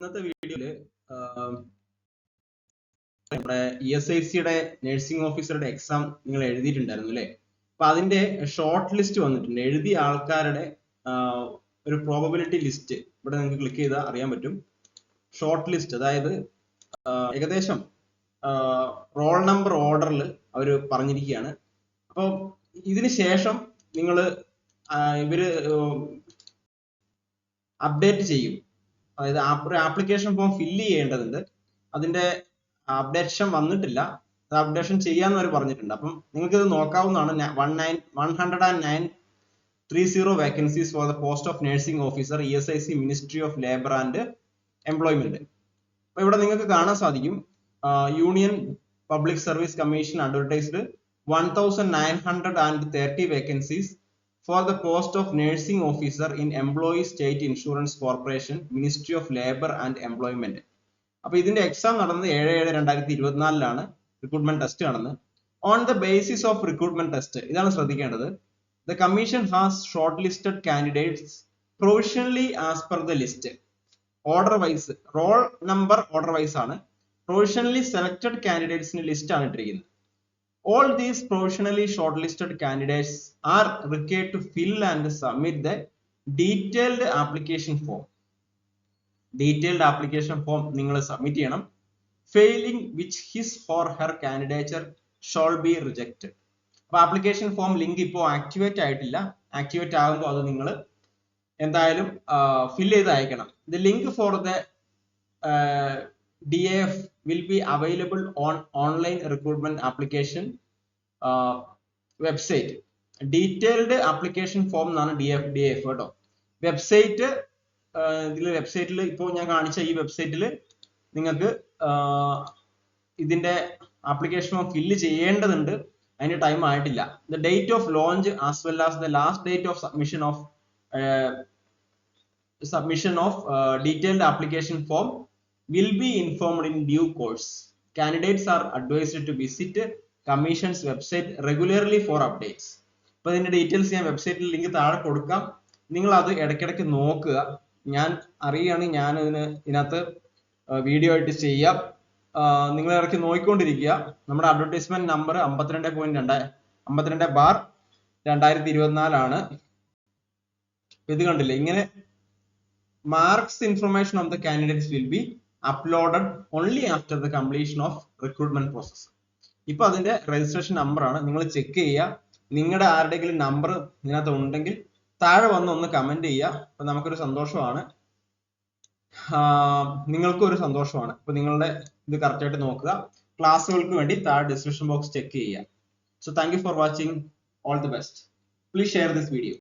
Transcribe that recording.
ഇന്നത്തെ വീഡിയോയിൽ നമ്മുടെ ഇ എസ് ഐ സിയുടെ നഴ്സിംഗ് ഓഫീസറുടെ എക്സാം നിങ്ങൾ എഴുതിയിട്ടുണ്ടായിരുന്നു അല്ലേ? അപ്പൊ അതിന്റെ ഷോർട്ട് ലിസ്റ്റ് വന്നിട്ടുണ്ട്. എഴുതിയ ആൾക്കാരുടെ ഒരു പ്രോബബിലിറ്റി ലിസ്റ്റ് ഇവിടെ നിങ്ങൾക്ക് ക്ലിക്ക് ചെയ്താൽ അറിയാൻ പറ്റും. ഷോർട്ട് ലിസ്റ്റ് അതായത് ഏകദേശം റോൾ നമ്പർ ഓർഡറിൽ അവർ പറഞ്ഞിരിക്കുകയാണ്. അപ്പോൾ ഇതിന് ശേഷം നിങ്ങൾ ഇവർ അപ്ഡേറ്റ് ചെയ്യും. അതായത് ഒരു ആപ്ലിക്കേഷൻ ഫോം ഫില്ല് ചെയ്യേണ്ടതുണ്ട്. അതിന്റെ അപ്ഡേഷൻ വന്നിട്ടില്ല. അത് അപ്ഡേഷൻ ചെയ്യാന്ന് അവർ പറഞ്ഞിട്ടുണ്ട്. അപ്പം നിങ്ങൾക്ക് ഇത് നോക്കാവുന്നതാണ് one nine one hundred and nine three zero vacancies for the post of nursing officer E S I C ministry of labour and employment അപ്പൊ ഇവിടെ നിങ്ങൾക്ക് കാണാൻ സാധിക്കും. Union public service commission advertised one thousand nine hundred and thirty vacancies for the post of nursing officer in employee state insurance corporation ministry of labor and employment. അപ്പൊ ഇതിന്റെ exam നടന്നത് ഏഴ് ഏഴ് രണ്ടായിരത്തി ഇരുപത്തിനാലിലാണ് റിക്രൂട്ട്മെന്റ് ടെസ്റ്റ് നടന്നത്. On the basis of recruitment test ഇതാണ് ശ്രദ്ധിക്കേണ്ടത്. The commission has shortlisted candidates provisionally as per the list order wise roll number order wise ആണ് പ്രൊവിഷണലി സെലക്ടഡ് കാൻഡിഡേറ്റ്സിന്റെ ലിസ്റ്റ് ആണ് ഇട്ടിരിക്കുന്നത്. All these provisionally shortlisted candidates are required to fill and submit the detailed application form detailed application form നിങ്ങൾ submit ചെയ്യണം failing which his for her candidature shall be rejected അപ്പൊ application form link ഇപ്പോൾ activate ആയിട്ടില്ല activate ആകുമ്പോൾ അത് നിങ്ങൾ എന്തായാലും fill ചെയ്ത് അയക്കണം the link for the DAF will be available on online recruitment application uh, website. Detailed application form എന്നാണ് ഡി എഫ് ഡി എഫ് കേട്ടോ വെബ്സൈറ്റ് ഇതിൽ വെബ്സൈറ്റിൽ ഇപ്പോൾ ഞാൻ കാണിച്ച ഈ വെബ്സൈറ്റിൽ നിങ്ങൾക്ക് ഇതിന്റെ ആപ്ലിക്കേഷൻ ഫോം ഫില്ല് ചെയ്യേണ്ടതുണ്ട്. അതിന് ടൈം ആയിട്ടില്ല. The date of launch as well as the last date of submission of submission of detailed application form will be informed in due course. Candidates are advised to visit commission's website regularly for updates അപ്പൊ ഇതിന്റെ details ഞാൻ വെബ്സൈറ്റിൽ link താഴെ കൊടുക്കാം. നിങ്ങൾ അത് ഇടയ്ക്കിടയ്ക്ക് നോക്കുക. ഞാൻ അറിയുകയാണെങ്കിൽ ഞാൻ ഇതിന് ഇതിനകത്ത് വീഡിയോ ആയിട്ട് ചെയ്യാം. നിങ്ങൾ ഇടയ്ക്ക് നോക്കിക്കൊണ്ടിരിക്കുക. നമ്മുടെ അഡ്വർടൈസ്മെന്റ് നമ്പർ അമ്പത്തിരണ്ട് പോയിന്റ് രണ്ട് അമ്പത്തിരണ്ട് ബാർ രണ്ടായിരത്തി ഇരുപത്തിനാലാണ് ഇത് കണ്ടില്ലേ? ഇങ്ങനെ marks information of the candidates will be uploaded only after the completion of recruitment process ഇപ്പൊ അതിന്റെ രജിസ്ട്രേഷൻ നമ്പർ ആണ്. നിങ്ങൾ ചെക്ക് ചെയ്യുക. നിങ്ങളുടെ ആരുടെങ്കിലും നമ്പർ ഇതിനകത്ത് ഉണ്ടെങ്കിൽ താഴെ വന്ന് ഒന്ന് കമന്റ് ചെയ്യുക. അപ്പൊ നമുക്കൊരു സന്തോഷമാണ്. നിങ്ങൾക്കും ഒരു സന്തോഷമാണ്. ഇപ്പൊ നിങ്ങളുടെ ഇത് കറക്റ്റ് ആയിട്ട് നോക്കുക. ക്ലാസ്സുകൾക്ക് വേണ്ടി താഴെ ഡിസ്ക്രിപ്ഷൻ ബോക്സ് ചെക്ക് ചെയ്യുക. So thank you for watching all the best please share this video